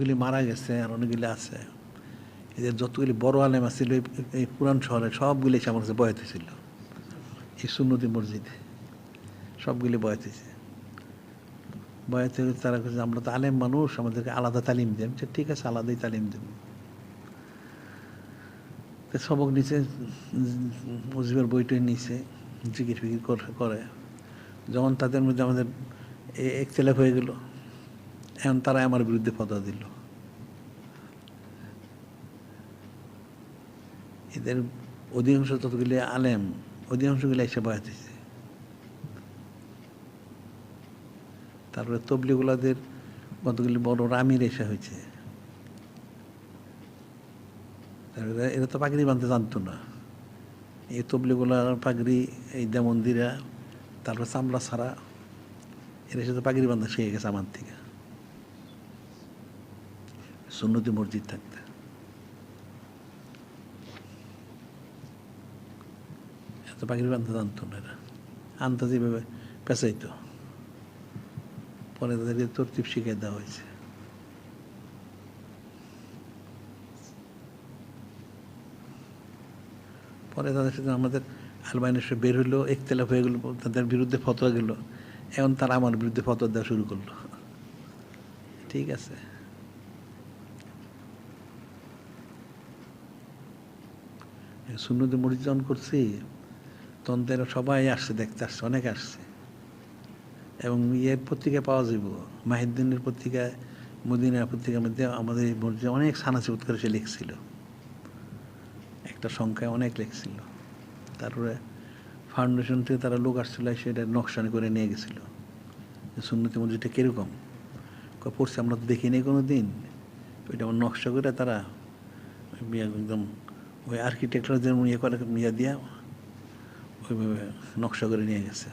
অনেকগুলি মারা গেছে আর অনেকগুলি আছে, এদের যতগুলি বড় আলেম আছিল এই- পুরান শহরে সবগুলি এসে আমার কাছে বয়াত ছিল এই সুন্নতি মসজিদে সবগুলি বয়াত হয়েছে। বয়াত হয়ে তারা কাছে আমরা তো আলেম মানুষ, আমাদেরকে আলাদা তালিম দেন। ঠিক আছে, আলাদাই তালিম দেব। সবক নিচে, মুজিবের বইটই নিচে জিকির ফিকির করে- করে। যখন তাদের মধ্যে আমাদের একতেলাফ হয়ে গেল এখন তারা আমার বিরুদ্ধে ফতোয়া দিল। এদের অধিকাংশ ততগুলি আলেম, অধিকাংশগুলি এসে বয়াত হয়েছে তারপরে তবলিগুলাদের কতগুলি বড় রামির এসে হয়েছে। এরা তো পাগড়ি বাঁধতে জানতো না। এই তবলিগুলার পাগড়ি, এই দেমন্দিরা, তারপরে চামড়া ছাড়া এরা সাথে পাগড়ি বান্ধা শিখে গেছে আমার থেকে। সুন্নতি মসজিদ থাকতে। এত পাখির বান্ধা জানতো না এরা। আন্তাজি ভাবে পেঁচাইতো। পরে তাদেরকে তরতিব শিখিয়ে দেওয়া হয়েছে। পরে তাদের সাথে আমাদের আলবাইনের সাথে বের হইল, একতেলাফ হয়ে গেলো, তাদের বিরুদ্ধে ফতোয়া গেল। এখন তারা আমার বিরুদ্ধে ফতোয়া দেওয়া শুরু করল। ঠিক আছে। সুন্নতি যখন করছি, তখন তো এরা সবাই আসছে, দেখতে আসছে, অনেক আসছে। এবং ইয়ের পত্রিকা পাওয়া যাব মাহিদ্দিনের পত্রিকায় মদিনার পত্রিকার মধ্যে আমাদের এই মসজিদে অনেক সানাসিবত করে সে লিখছিল। একটা সংখ্যায় অনেক লিখছিল। তারপরে ফাউন্ডেশন থেকে তারা লোক আসছিল সেটা নকশানি করে নিয়ে গেছিল। সুন্নতি মসজিদটা কীরকম? পড়ছে আমরা তো দেখিনি কোনো দিন ওইটা আমার নকশা করে তারা একদম ওই আর্কিটেক্টর যেমন ইয়ে করে ইয়ে দিয়া ওইভাবে নকশা করে নিয়ে গেছে।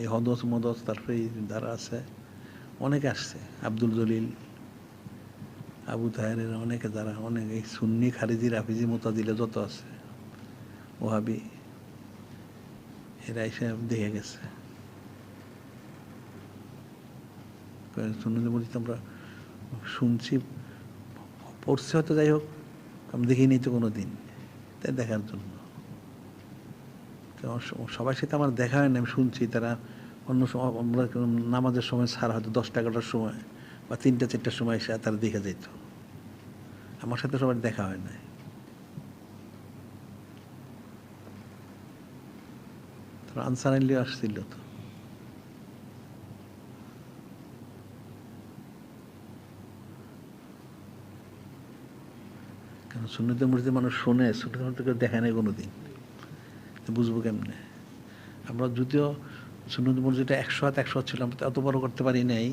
এই হদস মদস, তারপরে যারা আছে, অনেকে আসছে। আব্দুল জলিল, আবু তাহেরের অনেকে যারা, অনেক এই সুন্নি, খারিজি, রাফিজি মোতাদিলে যত আছে, ওহাবি, এরা এসে দেখে গেছে। সুন্নি মসজিদ আমরা শুনছি পড়ছে হয়তো, যাই হোক, আমি দেখিনি তো কোনো দিন তাই দেখার জন্য। তো স- সবার সাথে আমার দেখা হয় না আমি শুনছি তারা অন্য সময় নামাজের সময় সারা হয়তো দশটা, এগারোটার সময় বা তিনটা, চারটার সময় এসে তারা দেখে যেত। আমার সাথে সবার দেখা হয় না তারপর আনসার আলীও আসছিল তো। কেন সুন্নতে মসজিদে মানুষ শোনে? সুন্নতে মসজিদে কেউ দেখে নাই কোনো দিন বুঝব কেমনে? আমরা যদিও সুন্নত মসজিদটা একশো হাত একশো হাত ছিল, আমরা এত বড় করতে পারি নাই,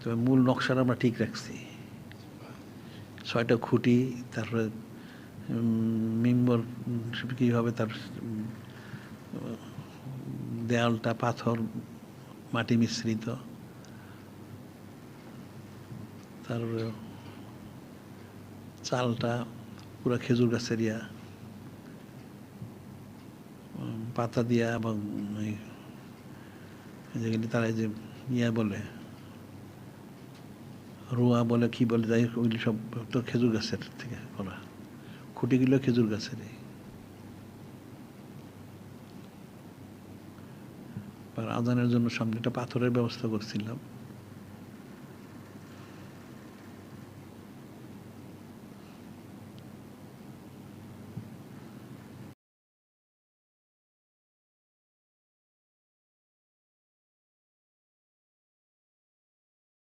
তবে মূল নকশাটা আমরা ঠিক রাখছি। ছয়টা খুঁটি, তারপরে মিম্বর কীভাবে তার দেয়ালটা, পাথর, মাটি মিশ্রিত। তারপরে চালটা পুরো খেজুর গাছের ইয়া। পাতা দিয়া এবং যেগুলি তারা যে ইয়া বলে, রোয়া বলে, কি বলে, যাই ওইগুলি সব তো খেজুর গাছের থেকে করা খুঁটিগুলো খেজুর গাছের আদানের জন্য সামনে একটা পাথরের ব্যবস্থা করছিলাম